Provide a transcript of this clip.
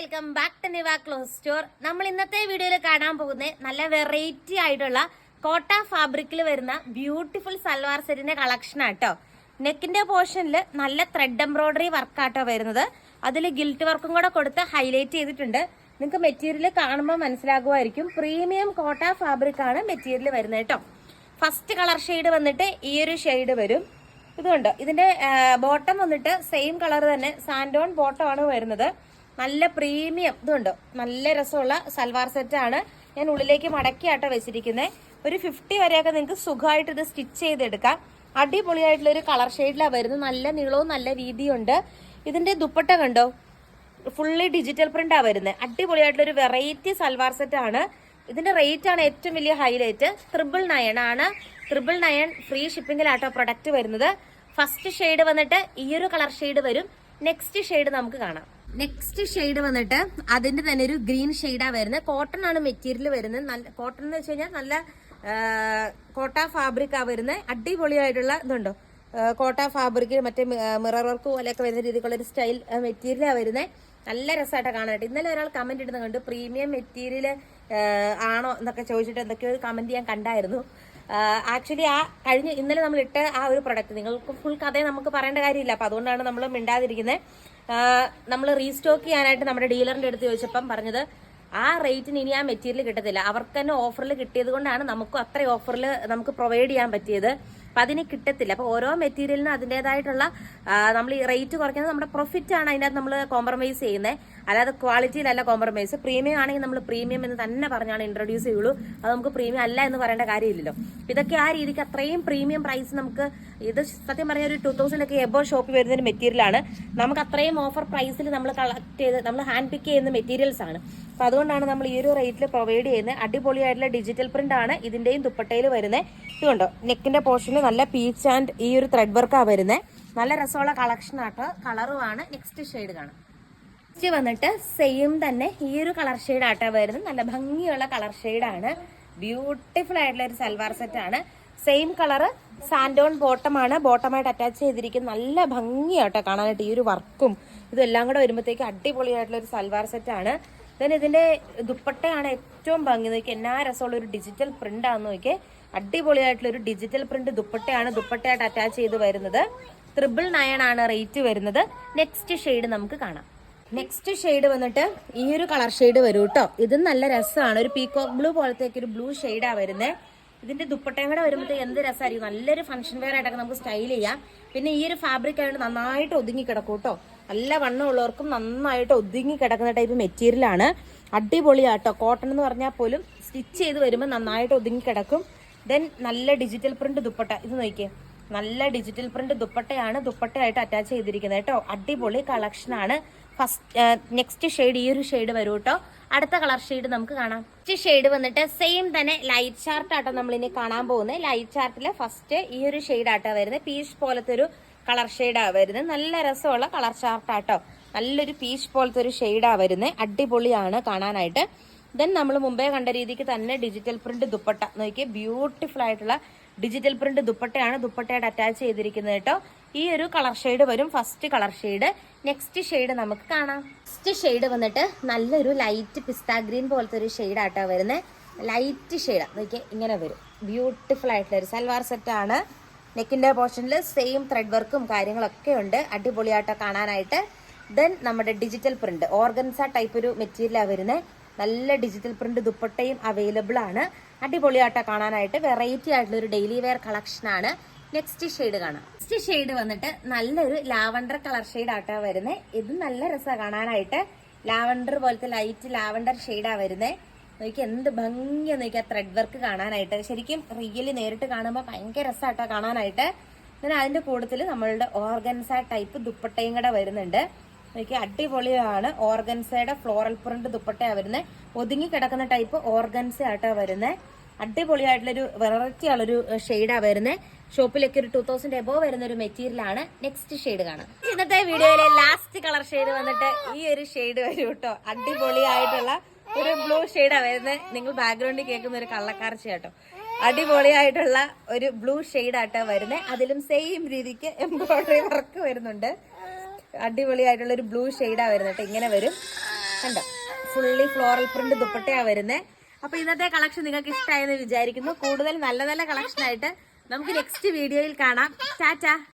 Welcome back to Niva clothes store നമ്മൾ ഇന്നത്തെ വീഡിയോയിൽ കാണാൻ പോകുന്നത് നല്ല വെറൈറ്റി ആയിട്ടുള്ള കോട്ട ഫാബ്രിക്കിൽ വരുന്ന ബ്യൂട്ടിഫുൾ സൽവാർ സെറ്റിന്റെ കളക്ഷൻ ആട്ടോ നെക്കിന്റെ പോർഷനിൽ നല്ല ത്രെഡ് എംബ്രോയിഡറി വർക്കാട്ടോ വരുന്നത്. അതിൽ ഗിൽറ്റ് വർക്കും കൂടെ കൊടുത്ത് ഹൈലൈറ്റ് ചെയ്തിട്ടുണ്ട്. നിങ്ങൾക്ക് മെറ്റീരിയൽ കാണുമ്പോൾ മനസ്സിലാകുമായിരിക്കും. പ്രീമിയം കോട്ട ഫാബ്രിക് ആണ് മെറ്റീരിയൽ വരുന്നത് കേട്ടോ ഫസ്റ്റ് കളർ ഷെയ്ഡ് വന്നിട്ട് ഈ ഒരു ഷെയ്ഡ് വരും. ഇതുണ്ട്. ഇതിന്റെ ബോട്ടം വന്നിട്ട് സെയിം കളർ തന്നെ സാൻഡോൺ ബോട്ടം ആണ് വരുന്നത്. നല്ല പ്രീമിയം. ഇതുണ്ട്. നല്ല രസമുള്ള സൽവാർ സെറ്റാണ് ഞാൻ ഉള്ളിലേക്ക് മടക്കിയാട്ടോ വെച്ചിരിക്കുന്നത് ഒരു ഫിഫ്റ്റി വരെയൊക്കെ നിങ്ങൾക്ക് സുഖമായിട്ട് ഇത് സ്റ്റിച്ച് ചെയ്തെടുക്കാം. അടിപൊളിയായിട്ടുള്ള ഒരു കളർ ഷെയ്ഡിലാണ് വരുന്നത്. നല്ല നീളവും നല്ല വീതിയുണ്ട് ഇതിന്റെ ദുപ്പട്ട കണ്ടോ? ഫുള്ളി ഡിജിറ്റൽ പ്രിന്റാ വരുന്നത് അടിപൊളിയായിട്ടുള്ള ഒരു വെറൈറ്റി സൽവാർ സെറ്റ് ആണ്. ഇതിന്റെ റേറ്റ് ആണ് ഏറ്റവും വലിയ ഹൈലൈറ്റ് ട്രിപ്പിൾ നയൻ ആണ്. ട്രിപ്പിൾ നയൻ ഫ്രീ ഷിപ്പിംഗിലാട്ടോ പ്രൊഡക്റ്റ് വരുന്നത്. ഫസ്റ്റ് ഷെയ്ഡ് വന്നിട്ട് ഈ ഒരു കളർ ഷെയ്ഡ് വരും. നെക്സ്റ്റ് ഷെയ്ഡ് നമുക്ക് കാണാം. നെക്സ്റ്റ് ഷെയ്ഡ് വന്നിട്ട് അതിന്റെ തന്നെ ഒരു ഗ്രീൻ ഷെയ്ഡാ വരുന്നത്. കോട്ടൺ ആണ് മെറ്റീരിയൽ വരുന്നത്. നല്ല കോട്ടൺ എന്ന് വെച്ച് കഴിഞ്ഞാൽ നല്ല കോട്ട ഫാബ്രിക് ആ വരുന്നത്. അടിപൊളിയായിട്ടുള്ള ഇതുണ്ടോ? കോട്ട ഫാബ്രിക് മറ്റേ മിറർ വർക്ക് പോലെയൊക്കെ വരുന്ന രീതിക്കുള്ള ഒരു സ്റ്റൈൽ മെറ്റീരിയലാണ് വരുന്നത്. നല്ല രസമായിട്ട് കാണാനായിട്ട് ഇന്നലെ ഒരാൾ കമന്റ് ഇടുന്ന കണ്ട് പ്രീമിയം മെറ്റീരിയൽ ആണോ? എന്നൊക്കെ ചോദിച്ചിട്ട് എന്തൊക്കെയോ കമന്റ് ചെയ്യാൻ കണ്ടായിരുന്നു. ആക്ച്വലി ആ കഴിഞ്ഞ ഇന്നലെ നമ്മൾ ഇട്ട ആ ഒരു പ്രൊഡക്റ്റ് നിങ്ങൾക്ക് ഫുൾ കഥയെ നമുക്ക് പറയേണ്ട കാര്യമില്ല. അപ്പൊ അതുകൊണ്ടാണ് നമ്മൾ മിണ്ടാതിരിക്കുന്നത് നമ്മൾ റീസ്റ്റോക്ക് ചെയ്യാനായിട്ട് നമ്മുടെ ഡീലറിന്റെ അടുത്ത് ചോദിച്ചപ്പം പറഞ്ഞത് ആ റേറ്റിന് ഇനി ആ മെറ്റീരിയൽ കിട്ടത്തില്ല. അവർക്ക് തന്നെ ഓഫറിൽ കിട്ടിയത് കൊണ്ടാണ് നമുക്ക് അത്ര ഓഫറിൽ നമുക്ക് പ്രൊവൈഡ് ചെയ്യാൻ പറ്റിയത്. അപ്പൊ അതിന് കിട്ടത്തില്ല. അപ്പൊ ഓരോ മെറ്റീരിയലിനും അതിന്റെതായിട്ടുള്ള നമ്മൾ ഈ റേറ്റ് കുറയ്ക്കുന്നത് നമ്മുടെ പ്രോഫിറ്റ് ആണ് അതിനകത്ത് നമ്മൾ കോംപ്രമൈസ് ചെയ്യുന്നത് അല്ലാതെ ക്വാളിറ്റിയിലല്ല കോംപ്രമൈസ് പ്രീമിയം ആണെങ്കിൽ നമ്മൾ പ്രീമിയം എന്ന് തന്നെ പറഞ്ഞാണ് ഇൻട്രൊഡ്യൂസ് ചെയ്യുള്ളൂ. അത് നമുക്ക് പ്രീമിയം അല്ല എന്ന് പറയേണ്ട കാര്യമില്ലല്ലോ. ഇതൊക്കെ ആ രീതിക്ക് അത്രയും പ്രീമിയം പ്രൈസ് നമുക്ക് ഇത് സത്യം പറഞ്ഞ ഒരു ടു തൗസൻഡ് ഒക്കെ എബോ ഷോപ്പിൽ വരുന്ന ഒരു മെറ്റീരിയൽ ആണ്. നമുക്ക് അത്രയും ഓഫർ പ്രൈസിൽ നമ്മൾ കളക്ട് ചെയ്ത് നമ്മൾ ഹാൻഡ് പിക്ക് ചെയ്യുന്ന മെറ്റീരിയൽസ് ആണ്. അപ്പൊ അതുകൊണ്ടാണ് നമ്മൾ ഈ ഒരു റേറ്റിൽ പ്രൊവൈഡ് ചെയ്യുന്നത്. അടിപൊളിയായിട്ടുള്ള ഡിജിറ്റൽ പ്രിന്റ് ആണ് ഇതിന്റെയും ദുപ്പട്ടയിൽ വരുന്നത്. ഇതുണ്ടോ നെക്കിന്റെ പോർഷനിൽ നല്ല പീച്ച് ആൻഡ് ഈ ഒരു ത്രെഡ് വർക്കാണ് വരുന്നത് നല്ല രസമുള്ള കളക്ഷൻ ആട്ടോ. കളറുമാണ് നെക്സ്റ്റ് ഷെയ്ഡ് കാണാം. നെക്സ്റ്റ് വന്നിട്ട് സെയിം തന്നെ ഈ ഒരു കളർ ഷെയ്ഡ് ആട്ടോ വരുന്നത്. നല്ല ഭംഗിയുള്ള കളർ ഷെയ്ഡാണ് ബ്യൂട്ടിഫുൾ ആയിട്ടുള്ള ഒരു സൽവാർ സെറ്റ് ആണ്. സെയിം കളറ് സാൻഡോൺ ബോട്ടമാണ് ബോട്ടമായിട്ട് അറ്റാച്ച് ചെയ്തിരിക്കുന്ന നല്ല ഭംഗിയാട്ടോ കാണാനായിട്ട് ഈ ഒരു വർക്കും ഇതെല്ലാം കൂടെ വരുമ്പോഴത്തേക്ക് അടിപൊളിയായിട്ടുള്ള ഒരു സൽവാർ സെറ്റ് ആണ്. ദെൻ ഇതിന്റെ ദുപ്പട്ടയാണ് ഏറ്റവും ഭംഗി. നോക്കി എന്നാ രസമുള്ള ഒരു ഡിജിറ്റൽ പ്രിന്റ് ആണെന്ന് നോക്കിയേ. അടിപൊളിയായിട്ടുള്ള ഒരു ഡിജിറ്റൽ പ്രിന്റ് ദുപ്പട്ടയാണ് ദുപ്പട്ടയായിട്ട് അറ്റാച്ച് ചെയ്ത് വരുന്നത്. ത്രിബിൾ നയൻ ആണ് റേറ്റ് വരുന്നത്. നെക്സ്റ്റ് ഷെയ്ഡ് നമുക്ക് കാണാം. നെക്സ്റ്റ് ഷെയ്ഡ് വന്നിട്ട് ഈ ഒരു കളർ ഷെയ്ഡ് വരും കേട്ടോ ഇതും നല്ല രസമാണ്. ഒരു പീകോക്ക് ബ്ലൂ പോലത്തേക്ക് ഒരു ബ്ലൂ ഷെയ്ഡാ വരുന്നത് ഇതിന്റെ ദുപ്പട്ടയും കൂടെ വരുമ്പോഴത്തേക്ക് എന്ത് രസമായിരിക്കും നല്ലൊരു ഫംഗ്ഷൻ വെയർ ആയിട്ടൊക്കെ നമുക്ക് സ്റ്റൈൽ ചെയ്യാം. പിന്നെ ഈ ഒരു ഫാബ്രിക് ആയതുകൊണ്ട് നന്നായിട്ട് ഒതുങ്ങി കിടക്കും കേട്ടോ നല്ല വണ്ണമുള്ളവർക്കും നന്നായിട്ട് ഒതുങ്ങി കിടക്കുന്ന ടൈപ്പ് മെറ്റീരിയൽ ആണ്. അടിപൊളിയാട്ടോ. കോട്ടൺ എന്ന് പറഞ്ഞാൽ പോലും സ്റ്റിച്ച് ചെയ്ത് വരുമ്പോൾ നന്നായിട്ട് ഒതുങ്ങി കിടക്കും. ദെൻ നല്ല ഡിജിറ്റൽ പ്രിന്റ് ദുപ്പട്ട. ഇത് നോക്കിയേ. നല്ല ഡിജിറ്റൽ പ്രിന്റ് ദുപ്പട്ടയാണ് ദുപ്പട്ടയായിട്ട് അറ്റാച്ച് ചെയ്തിരിക്കുന്നത് കേട്ടോ. അടിപൊളി കളക്ഷൻ ആണ്. ഫസ്റ്റ് നെക്സ്റ്റ് ഷെയ്ഡ് ഈ ഒരു ഷെയ്ഡ് വരും കേട്ടോ അടുത്ത കളർ ഷെയ്ഡ് നമുക്ക് കാണാം. നെക്സ്റ്റ് ഷെയ്ഡ് വന്നിട്ട് സെയിം തന്നെ ലൈറ്റ് ചാർട്ട് ആട്ടോ നമ്മൾ ഇനി കാണാൻ പോകുന്നത്. ലൈറ്റ് ചാർട്ടിലെ ഫസ്റ്റ് ഈ ഒരു ഷെയ്ഡ് ആട്ടോ വരുന്നത്. പീച്ച് പോലത്തെ ഒരു കളർ ഷെയ്ഡാ വരുന്നത്. നല്ല രസമുള്ള കളർ ചാർട്ടാട്ടോ. നല്ലൊരു പീച്ച് പോലത്തെ ഒരു ഷെയ്ഡാ വരുന്നത്. അടിപൊളിയാണ് കാണാനായിട്ട്. ദെൻ നമ്മൾ മുമ്പേ കണ്ട രീതിക്ക് തന്നെ ഡിജിറ്റൽ പ്രിന്റ് ദുപ്പട്ട. നോക്കിയേ ബ്യൂട്ടിഫുൾ ആയിട്ടുള്ള ഡിജിറ്റൽ പ്രിന്റ് ദുപ്പട്ടയാണ് ദുപ്പട്ടയായിട്ട് അറ്റാച്ച് ചെയ്തിരിക്കുന്നത് കേട്ടോ. ഈ ഒരു കളർ ഷെയ്ഡ് വരും. First colour shade. Next shade നമുക്ക് കാണാം. നെക്സ്റ്റ് ഷെയ്ഡ് വന്നിട്ട് നല്ലൊരു ലൈറ്റ് പിസ്താ ഗ്രീൻ പോലത്തെ ഒരു ഷെയ്ഡാട്ടോ വരുന്നത്. Light shade. നോക്കിയാൽ ഇങ്ങനെ വരും. ബ്യൂട്ടിഫുൾ ആയിട്ടുള്ള ഒരു സൽവാർ സെറ്റ് ആണ് നെക്കിന്റെ പോർഷനിൽ സെയിം ത്രെഡ് വർക്കും കാര്യങ്ങളൊക്കെ ഉണ്ട്. അടിപൊളിയായിട്ട് കാണാനായിട്ട്. ദെൻ നമ്മുടെ ഡിജിറ്റൽ പ്രിന്റ് ഓർഗൻസ ടൈപ്പ് ഒരു മെറ്റീരിയലാണ് വരുന്നത് നല്ല ഡിജിറ്റൽ പ്രിന്റ് ദുപ്പട്ടയും അവൈലബിൾ ആണ്. അടിപൊളിയായിട്ട് കാണാനായിട്ട് വെറൈറ്റി ആയിട്ടുള്ള ഒരു ഡെയിലി വെയർ കളക്ഷൻ ആണ്. നെക്സ്റ്റ് ഷെയ്ഡ് കാണാം. നെക്സ്റ്റ് ഷെയ്ഡ് വന്നിട്ട് നല്ലൊരു ലാവണ്ടർ കളർ ഷെയ്ഡ് ആട്ടാ വരുന്നത് ഇത് നല്ല രസമാണ് കാണാനായിട്ട്. ലാവണ്ടർ പോലത്തെ ലൈറ്റ് ലാവണ്ടർ ഷെയ്ഡാണ് വരുന്നത് നോക്കി എന്ത് ഭംഗിയാ നോക്കി ആ ത്രെഡ് വർക്ക് കാണാനായിട്ട്. ശരിക്കും റിയലി നേരിട്ട് കാണുമ്പോൾ ഭയങ്കര രസാട്ട കാണാനായിട്ട്. പിന്നെ അതിന്റെ കൂട്ടത്തിൽ നമ്മളുടെ ഓർഗൻസ ടൈപ്പ് ദുപ്പട്ടയും കൂടെ വരുന്നുണ്ട്. നോക്കി അടിപൊളിയാണ്. ഓർഗൻസയുടെ ഫ്ലോറൽ പ്രിന്റ് ദുപ്പട്ടയാ വരുന്നത് ഒതുങ്ങി കിടക്കുന്ന ടൈപ്പ് ഓർഗൻസ ആയിട്ടാ വരുന്നത് അടിപൊളിയായിട്ടുള്ളൊരു വെറൈറ്റി ഉള്ളൊരു ഷെയ്ഡാ വരുന്നത് ഷോപ്പിലൊക്കെ ഒരു ടൂ തൗസൻഡ് എബോ വരുന്ന ഒരു മെറ്റീരിയൽ ആണ്. നെക്സ്റ്റ് ഷെയ്ഡ് കാണാം. ഇന്നത്തെ വീഡിയോയിലെ ലാസ്റ്റ് കളർ ഷെയ്ഡ് വന്നിട്ട് ഈ ഒരു ഷെയ്ഡ് വരും കേട്ടോ അടിപൊളിയായിട്ടുള്ള ഒരു ബ്ലൂ ഷെയ്ഡാ വരുന്നത് നിങ്ങൾ ബാക്ക്ഗ്രൗണ്ടിൽ കേൾക്കുന്ന ഒരു കള്ളക്കാർച്ച കേട്ടോ. അടിപൊളിയായിട്ടുള്ള ഒരു ബ്ലൂ ഷെയ്ഡാട്ടോ വരുന്നത് അതിലും സെയിം രീതിക്ക് എംബ്രോയിഡറി വർക്ക് വരുന്നുണ്ട്. അടിപൊളിയായിട്ടുള്ള ഒരു ബ്ലൂ ഷെയ്ഡാ വരുന്നത് കേട്ടോ ഇങ്ങനെ വരും. കണ്ടോ? ഫുള്ളി ഫ്ലോറൽ പ്രിന്റ് ദുപ്പട്ടയാ വരുന്നത് അപ്പൊ ഇന്നത്തെ കളക്ഷൻ നിങ്ങൾക്ക് ഇഷ്ടമായെന്ന് വിചാരിക്കുന്നു. കൂടുതൽ നല്ല നല്ല കളക്ഷൻ ആയിട്ട് നമുക്ക് നെക്സ്റ്റ് വീഡിയോയിൽ കാണാം. ടാറ്റ.